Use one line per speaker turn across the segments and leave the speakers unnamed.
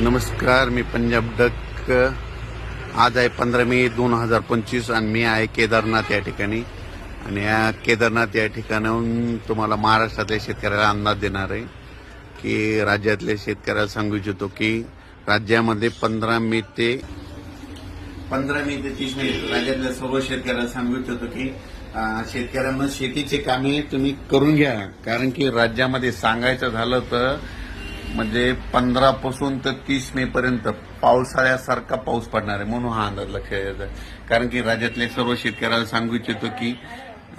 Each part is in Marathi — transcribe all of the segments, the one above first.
नमस्कार मी पंजाब डक आज आहे पंधरा मे दोन हजार पंचवीस आणि मी आहे केदारनाथ या ठिकाणी. आणि या केदारनाथ या ठिकाणाहून तुम्हाला महाराष्ट्रातल्या शेतकऱ्याला अंदाज देणार आहे की राज्यातल्या शेतकऱ्याला सांगू इच्छितो की राज्यामध्ये पंधरा मे ते पंधरा मे ते तीस मे राज्यातल्या सर्व शेतकऱ्याला सांगू इच्छितो की शेतकऱ्यांना शेतीचे कामे तुम्ही करून घ्या. कारण की राज्यामध्ये सांगायचं झालं तर म्हणजे पंधरा पासून तर तीस मे पर्यंत पावसाळ्यासारखा पाऊस पडणार आहे म्हणून हा अंदाज लक्षात येत कारण की राज्यातल्या सर्व शेतकऱ्याला सांगू इच्छितो की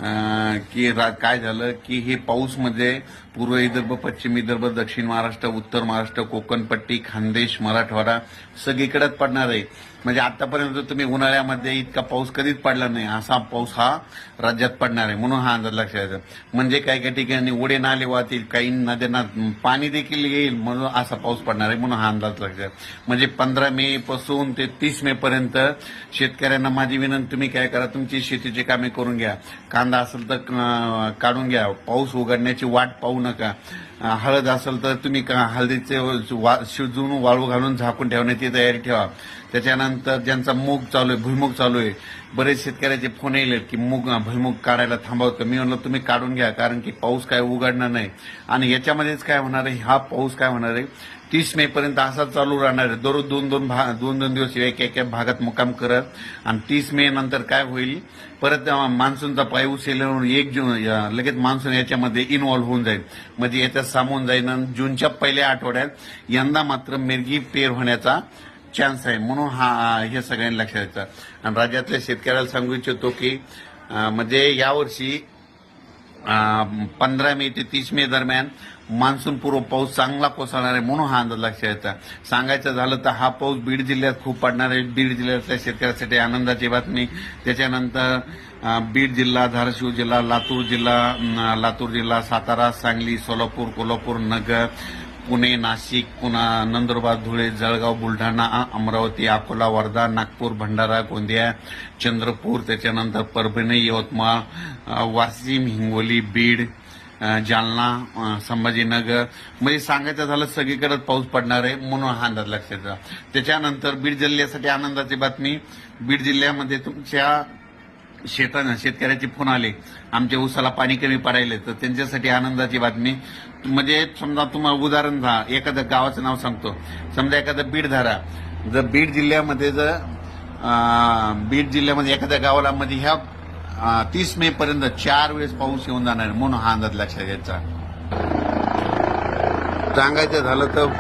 की रा- काय झालं की हे पाऊस म्हणजे पूर्व विदर्भ पश्चिम विदर्भ दक्षिण महाराष्ट्र उत्तर महाराष्ट्र कोकणपट्टी खानदेश मराठवाडा सगळीकडेच पडणार आहे. म्हणजे आतापर्यंत तुम्ही उन्हाळ्यामध्ये इतका पाऊस कधीच पडला नाही असा पाऊस हा राज्यात पडणार आहे म्हणून हा अंदाज लक्षात येतो. म्हणजे काही काही ठिकाणी ओढे नाले वाहतील काही नद्यांना पाणी देखील येईल म्हणून असा पाऊस पडणार आहे म्हणून हा अंदाज लक्षात म्हणजे पंधरा मे पासून ते तीस मे पर्यंत शेतकऱ्यांना माझी विनंती तुम्ही काय करा तुमची शेतीची कामे करून घ्या. कांदा असेल तर काढून घ्या. पाऊस उघडण्याची वाट पाहू नका. हळद असेल तर तुम्ही का- हळदीचे वा- शिजवून वाळू घालून झाकून ठेवण्याची तयारी ठेवा. त्याच्यानंतर ज्यांचा मूग चालू आहे भुईमुग चालू आहे बरेच शेतकऱ्याचे फोन येईल की मूग भुईमुग काढायला थांबवतं मी म्हणलं तुम्ही काढून घ्या कारण की पाऊस काय उघडणार नाही. आणि याच्यामध्येच काय होणार आहे? हा पाऊस काय होणार आहे? तीस मे पर्यंत असाच चालू राहणार आहे. दररोज दोन दोन भा दोन दोन दिवस एक एक भागात मुक्काम करत. आणि तीस मे नंतर काय होईल? परत मान्सूनचा पाय येऊन एक जून या- लगेच मान्सून याच्यामध्ये इन्व्हॉल्व्ह होऊन जाईल. म्हणजे याच्यात सामून जाईल. जूनच्या पहिल्या आठवड्यात यंदा मात्र मिरगी पेर होण्याचा चान्स आहे म्हणून हा हे सगळ्यांनी लक्षात येतं आणि राज्यातल्या शेतकऱ्याला सांगू इच्छितो की म्हणजे यावर्षी पंधरा मे ते तीस मे दरम्यान मान्सून पूर्व पाऊस चांगला कोसळणार आहे म्हणून हा अंदाज लक्षात येतं सांगायचं झालं तर हा पाऊस बीड जिल्ह्यात खूप पडणार आहे. बीड जिल्ह्यातल्या शेतकऱ्यासाठी आनंदाची बातमी. त्याच्यानंतर बीड जिल्हा धाराशिव जिल्हा लातूर जिल्हा लातूर जिल्हा सातारा सांगली सोलापूर कोल्हापूर नगर पुणे नाशिक पुन्हा नंदुरबार धुळे जळगाव बुलढाणा अमरावती अकोला वर्धा नागपूर भंडारा गोंदिया चंद्रपूर त्याच्यानंतर परभणी यवतमाळ वाशिम हिंगोली बीड जालना संभाजीनगर. म्हणजे सांगायचं झालं सगळीकडेच पाऊस पडणार आहे म्हणून हा अंदाज लक्षात त्याच्यानंतर बीड जिल्ह्यासाठी आनंदाची बातमी. बीड जिल्ह्यामध्ये तुमच्या शेतानं शेतकऱ्याचे फोन आले. आमच्या ऊसाला पाणी कमी पडायले. तर त्यांच्यासाठी आनंदाची बातमी. म्हणजे समजा तुम्हाला उदाहरण धा एखादं गावाचं नाव सांगतो. समजा एखादं बीड धारा. जर बीड जिल्ह्यामध्ये जर बीड जिल्ह्यामध्ये एखाद्या गावाला मध्ये ह्या तीस मे पर्यंत चार वेळेस पाऊस येऊन जाणार म्हणून हा अंदाज लक्षात घ्यायचा. सांगायचं झालं तर